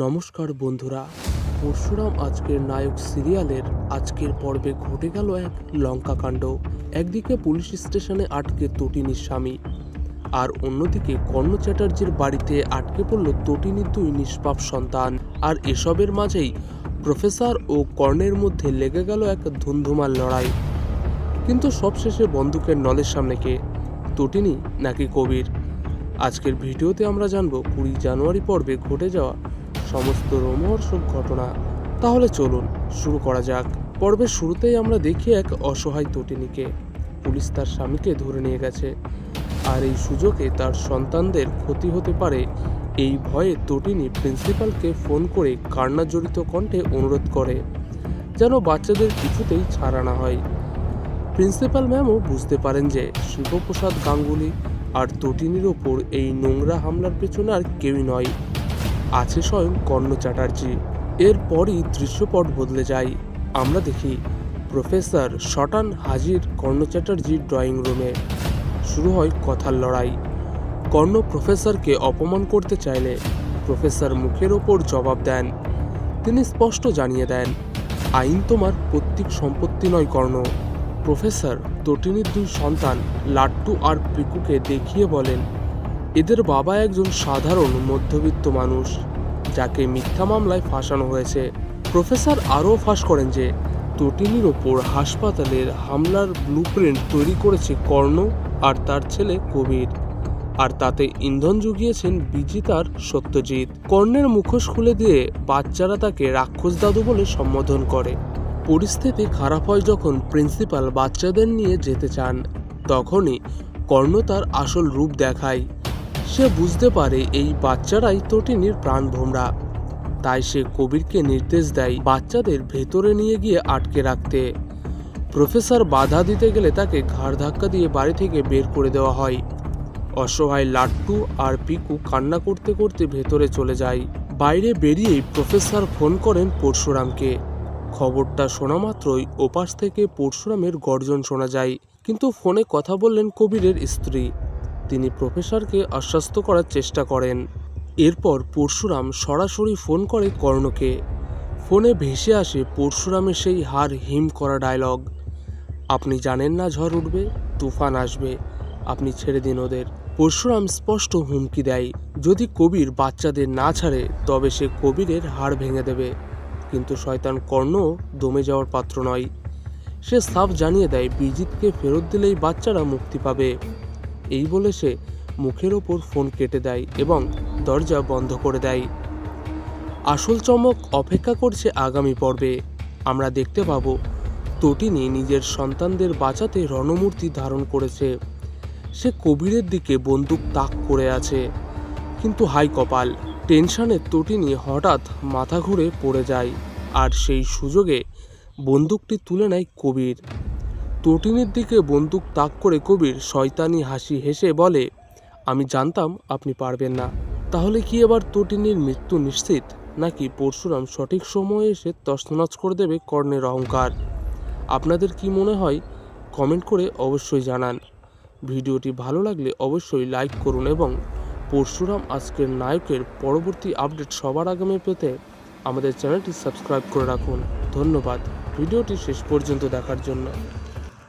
নমস্কার বন্ধুরা, পরশুরাম আজকের নায়ক সিরিয়ালের আজকের পর্বে ঘটে গেল এক লঙ্কা কাণ্ড। একদিকে পুলিশ স্টেশনে আটকে তটিনীর স্বামী, আর অন্যদিকে কর্ণ চ্যাটার্জির বাড়িতে আটকে পড়ল তটিনীর দুই নিষ্পাপ সন্তান। আর এসবের মাঝেই প্রফেসর ও কর্ণের মধ্যে লেগে গেল এক ধুমধুমার লড়াই। কিন্তু সবশেষে বন্দুকের নলের সামনে কে? তটিনী নাকি কবির? আজকের ভিডিওতে আমরা জানব কুড়ি জানুয়ারি পর্বে ঘটে যাওয়া সমস্ত রোমহর্ষক ঘটনা, তাহলে চলুন শুরু করা যাক। পর্বের শুরুতেই আমরা দেখি এক অসহায় তটিনীকে পুলিশ তার স্বামীকে ধরে নিয়ে গেছে। আর এই সুযোগে তার সন্তানদের ক্ষতি হতে পারে এই ভয়ে তটিনী প্রিন্সিপালকে ফোন করে কান্নাজড়িত কণ্ঠে অনুরোধ করে, যেন বাচ্চাদের কিছুতেই ছাড়া না হয়। প্রিন্সিপাল ম্যামও বুঝতে পারেন যে শিবপ্রসাদ গাঙ্গুলি আর তটিনীর ওপর এই নোংরা হামলার পেছনে আর কেউই নয়। আছে স্বয়ং কর্ণ চ্যাটার্জি। এরপরই দৃশ্যপট বদলে যায়। আমরা দেখি, প্রফেসর শটান হাজির কর্ণ চ্যাটার্জির ড্রয়িং রুমে। শুরু হয় কথার লড়াই। কর্ণ প্রফেসরকে অপমান করতে চাইলে প্রফেসর মুখের ওপর জবাব দেন। তিনি স্পষ্ট জানিয়ে দেন, আইন তোমার প্রত্যেক সম্পত্তি নয় কর্ণ। প্রফেসর তটিনীর দুই সন্তান লাট্টু আর পিকুকে দেখিয়ে বলেন এদের বাবা একজন সাধারণ মধ্যবিত্ত মানুষ, যাকে মিথ্যা মামলায় ফাঁসানো হয়েছে। প্রফেসর আরও ফাঁস করেন যে, তটিনীর ওপর হাসপাতালের হামলার ব্লুপ্রিন্ট তৈরি করেছে কর্ণ আর তার ছেলে কবির। আর তাতে ইন্ধন জুগিয়েছেন বিজিতার সত্যজিৎ। কর্ণের মুখোশ খুলে দিয়ে বাচ্চারা তাকে রাক্ষস দাদু বলে সম্বোধন করে। পরিস্থিতি খারাপ হয় যখন প্রিন্সিপাল বাচ্চাদের নিয়ে যেতে চান। তখনই কর্ণ তার আসল রূপ দেখায়। সে বুঝতে পারে এই বাচ্চারাই তটিনীর প্রাণ ভোমরা তাই সে কবিরকে নির্দেশ দেয় বাচ্চাদের ভেতরে নিয়ে গিয়ে আটকে রাখতে। প্রফেসর বাধা দিতে গেলে তাকে ঘাড় ধাক্কা দিয়ে বাড়ি থেকে বের করে দেওয়া হয়। অসহায় লাট্টু আর পিকু কান্না করতে করতে ভেতরে চলে যায়। বাইরে বেরিয়েই প্রফেসর ফোন করেন পরশুরামকে। খবরটা শোনা মাত্রই ওপাশ থেকে পরশুরামের গর্জন শোনা যায়। কিন্তু ফোনে কথা বললেন কবিরের স্ত্রী। তিনি প্রফেসরকে আশ্বস্ত করার চেষ্টা করেন। এরপর পরশুরাম সরাসরি ফোন করে কর্ণকে। ফোনে ভেসে আসে পরশুরামের সেই হার হিম করা ডায়লগ আপনি জানেন না ঝড় উঠবে, তুফান আসবে, আপনি ছেড়ে দিন ওদের। পরশুরাম স্পষ্ট হুমকি দেয়, যদি কবির বাচ্চাদের না ছাড়ে, তবে সে কবিরের হাড় ভেঙে দেবে। কিন্তু শয়তান কর্ণ দমে যাওয়ার পাত্র নয়। সে সাফ জানিয়ে দেয়, বিজিতকে ফেরত দিলেই বাচ্চারা মুক্তি পাবে। এই বলে সে মুখের ওপর ফোন কেটে দেয় এবং দরজা বন্ধ করে দেয়। আসল চমক অপেক্ষা করছে আগামী পর্বে। আমরা দেখতে পাব তটিনী নিজের সন্তানদের বাঁচাতে রণমূর্তি ধারণ করেছে। সে কবিরের দিকে বন্দুক তাক করে আছে। কিন্তু হাই কপাল, টেনশনে তটিনী হঠাৎ মাথা ঘুরে পড়ে যায়। আর সেই সুযোগে বন্দুকটি তুলে নেয় কবির। তটিনীর দিকে বন্দুক তাক করে কবির শয়তানি হাসি হেসে বলে, আমি জানতাম আপনি পারবেন না। তাহলে কি এবার তটিনীর মৃত্যু নিশ্চিত? নাকি পরশুরাম সঠিক সময়ে এসে তছনছ করে দেবে কর্ণের অহংকার? আপনাদের কি মনে হয়? কমেন্ট করে অবশ্যই জানান। ভিডিওটি ভালো লাগলে অবশ্যই লাইক করুন এবং পরশুরাম আজকের নায়কের পরবর্তী আপডেট সবার আগামী পেতে আমাদের চ্যানেলটি সাবস্ক্রাইব করে রাখুন। ধন্যবাদ। ভিডিওটি শেষ পর্যন্ত দেখার জন্য।